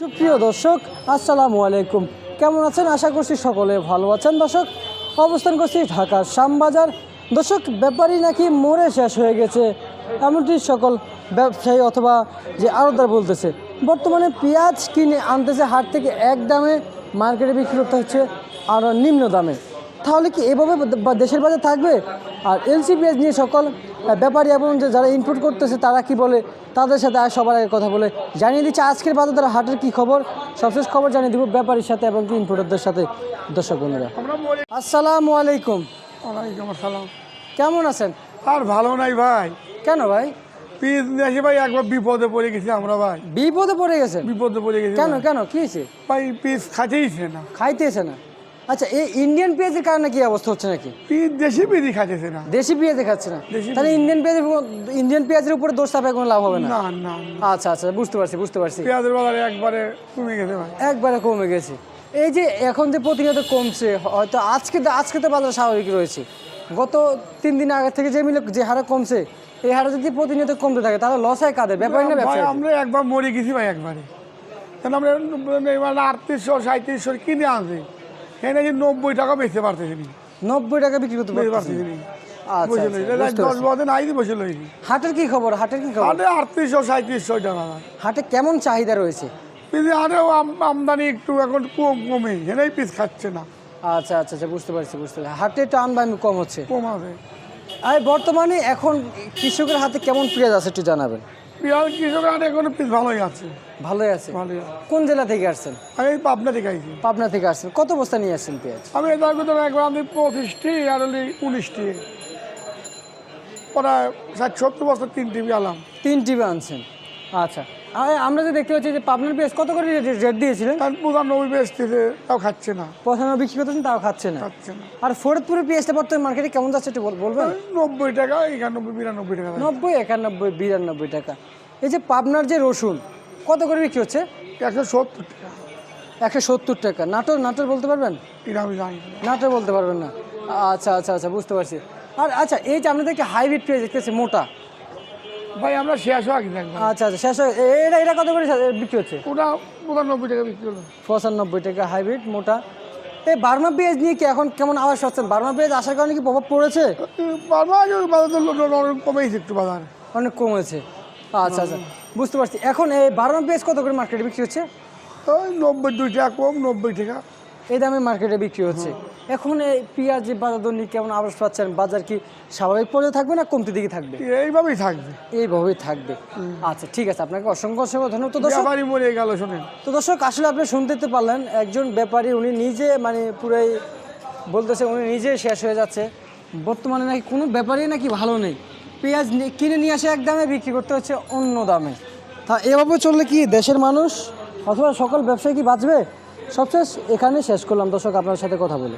সুপ্রিয় দর্শক, আসসালামু আলাইকুম। কেমন আছেন? আশা করছি সকলে ভালো আছেন। দর্শক, অবস্থান করছি ঢাকার শ্যামবাজার। দর্শক ব্যাপারই নাকি মরে শেষ হয়ে গেছে। এমনটি সকল ব্যবসায়ী অথবা যে আড়তদার বলতেছে, বর্তমানে পেঁয়াজ কিনে আনতেছে, হাট থেকে এক দামে মার্কেটে বিক্রি করতে হচ্ছে আরও নিম্ন দামে। তাহলে কি এভাবে দেশের বাজার থাকবে? আর এলসি পেঁয়াজ নিয়ে সকল ব্যাপারী এবং যে যারা ইনপুট করতেছে তারা কি বলে? তাদের সাথে আর সবার আগে কথা বলে। জানিয়ে দিচ্ছে আজকের বাজার হাটের কি খবর? সবশেষ খবর জানিয়ে দিব ব্যাপারীর সাথে এবং কি ইনপুটারদের সাথে। দর্শক বন্ধুরা আসসালামু আলাইকুম। ওয়ালাইকুম আসসালাম। কেমন আছেন? আর ভালো নাই ভাই। কেন ভাই? পিস ভাই একবার বিপদে পড়ে গেছি আমরা ভাই। বিপদে পড়ে গেছেন? বিপদে পড়ে গেছি কেন কেন? কি হয়েছে? ভাই পিস খাইতেইছে না। খাইতেছে না। আচ্ছা এই ইন্ডিয়ান পেঁয়াজের কারণে কি অবস্থা হচ্ছে নাকি? দেশি পিসই খাইতেছে না। দেশি পেঁয়াজ খাচ্ছে না। তাহলে ইন্ডিয়ান পেঁয়াজের ইন্ডিয়ান পেঁয়াজের উপরে দোষ চাপে কোনো লাভ হবে না? না না। আচ্ছা আচ্ছা বুঝতে পারছি বুঝতে পারছি। পেঁয়াজের বাজারে একবারে কমে গেছে একবারে কমে গেছে। এই যে এখন যে প্রতিনিয়ত কমছে হয়তো আজকে তো আজকে তো বাজার স্বাভাবিক রয়েছে। গত তিন দিন আগে থেকে যে মিলে যে হারে কমছে এই হারে যদি প্রতিনিয়ত কমতে থাকে তাহলে লস হয় কাদের? ব্যাপারী না ব্যবসায়ী আমরা একবার মরে গেছি ভাই একবারে। আমরা আটত্রিশশো সাঁত্রিশশো কিনে আনছি। এখানে যে নব্বই টাকা বেচতে পারতেছি নি নব্বই টাকা বিক্রি করতে বেচতে পারছি। পারতেছি নি আচ্ছা আচ্ছা, হাটের কি খবর? হাটের কি খবর? আটত্রিশশো সাঁত্রিশশো টাকা। হাটে কেমন চাহিদা রয়েছে? আরেও আম- আমদানি একটু এখন কম পিস খাচ্ছে না। আচ্ছা আচ্ছা আচ্ছা বুঝতে পারছি বুঝতে পারছি। হাটে টান কম হচ্ছে। কম আর বর্তমানে এখন কৃষকের হাতে কেমন পেঁয়াজ আছে একটু জানাবেন। পেঁয়াজ কৃষকের এখন পিস ভালোই আছে। ভালোই আছে। ভালোই। আছে কোন জেলা থেকে আসছেন? আমি এই পাবনা থেকে আইছি। পাবনা থেকে আসছেন। কত বস্তা নিয়ে আসছেন পেঁয়াজ? আমি এটার ভিতরে একবার আমি পঁচিশটি আর হলি উনিশটি। প্রায় ষাট সত্তর বছর তিনটি আলাম তিন টিভি আনছেন। আচ্ছা। আর আমরা যে দেখতে পাচ্ছি যে পাবনার পেঁয়াজ কত করে রেট- রেট দিয়েছিলেন? কারণ পঁচানব্বই বেচতেছে তাও খাচ্ছে না। পঁচানব্বই বিক্রি করতেছেন তাও খাচ্ছে না। খাচ্ছে না। আর ফরিদপুরের পেঁয়াজটা বর্তমানে মার্কেটে কেমন যাচ্ছে একটু বল- বলবেন? নব্বই টাকা একানব্বই বিরানব্বই টাকা। নব্বই একানব্বই বিরানব্বই টাকা। এই যে পাবনার যে রসুন কত করে বিক্রি হচ্ছে? একশো সত্তর টাকা। একশো সত্তর টাকা। নাটোর নাটোর বলতে পারবেন? এটা আমি জানি নাটোর বলতে পারবেন না। আচ্ছা আচ্ছা আচ্ছা বুঝতে পারছি। আর আচ্ছা এই যে আপনাদেরকে হাইব্রিড পেঁয়াজ দেখতেছি মোটা। ভাই আমরা শেষ হওয়া কিনা আচ্ছা আচ্ছা শেষ হয়ে- এটা এটা কত করে বিক্রি হচ্ছে? ওটা পঁচানব্বই টাকা বিক্রি হলো। পঁচানব্বই টাকা হাইব্রিড মোটা। এই বার্মা পেঁয়াজ নিয়ে কি এখন কেমন আওয়াজ হচ্ছেন বার্মা পেঁয়াজ আসার কারণে কি প্রভাব পড়েছে? বাজার লো- কমেছে একটু বাজার। অনেক কমেছে। আচ্ছা আচ্ছা। বুঝতে পারছি। এখন এই বার্মা পেঁয়াজ কত করে মার্কেটে বিক্রি হচ্ছে? ওই নব্বই দুই টাকা কম নব্বই টাকা। এই দামে মার্কেটে বিক্রি হচ্ছে। এখন এই পেঁয়াজের বাজার দর নিয়ে কেমন আওয়াজ পাচ্ছেন? বাজার কি স্বাভাবিক পর্যায়ে থাকবে না কমতে দিকে থাকবে? এইভাবেই থাকবে। এইভাবেই থাকবে। আচ্ছা ঠিক আছে। আপনাকে অসংখ্য অসংখ্য ধন্যবাদ। তো দর্শক ব্যাপারই মরে গেল শোনেন। তো দর্শক আসলে আপনি শুনতে তো পারলেন একজন ব্যাপারী উনি নিজে মানে পুরাই বলতেছে উনি নিজে শেষ হয়ে যাচ্ছে। বর্তমানে নাকি কোনো ব্যাপারই নাকি ভালো নেই। পেঁয়াজ কিনে নিয়ে আসে এক দামে বিক্রি করতে হচ্ছে অন্য দামে। তা এভাবে চললে কি দেশের মানুষ অথবা সকল ব্যবসায়ী কি বাঁচবে? সবশেষ এখানে শেষ করলাম। দর্শক আপনার সাথে কথা বলে।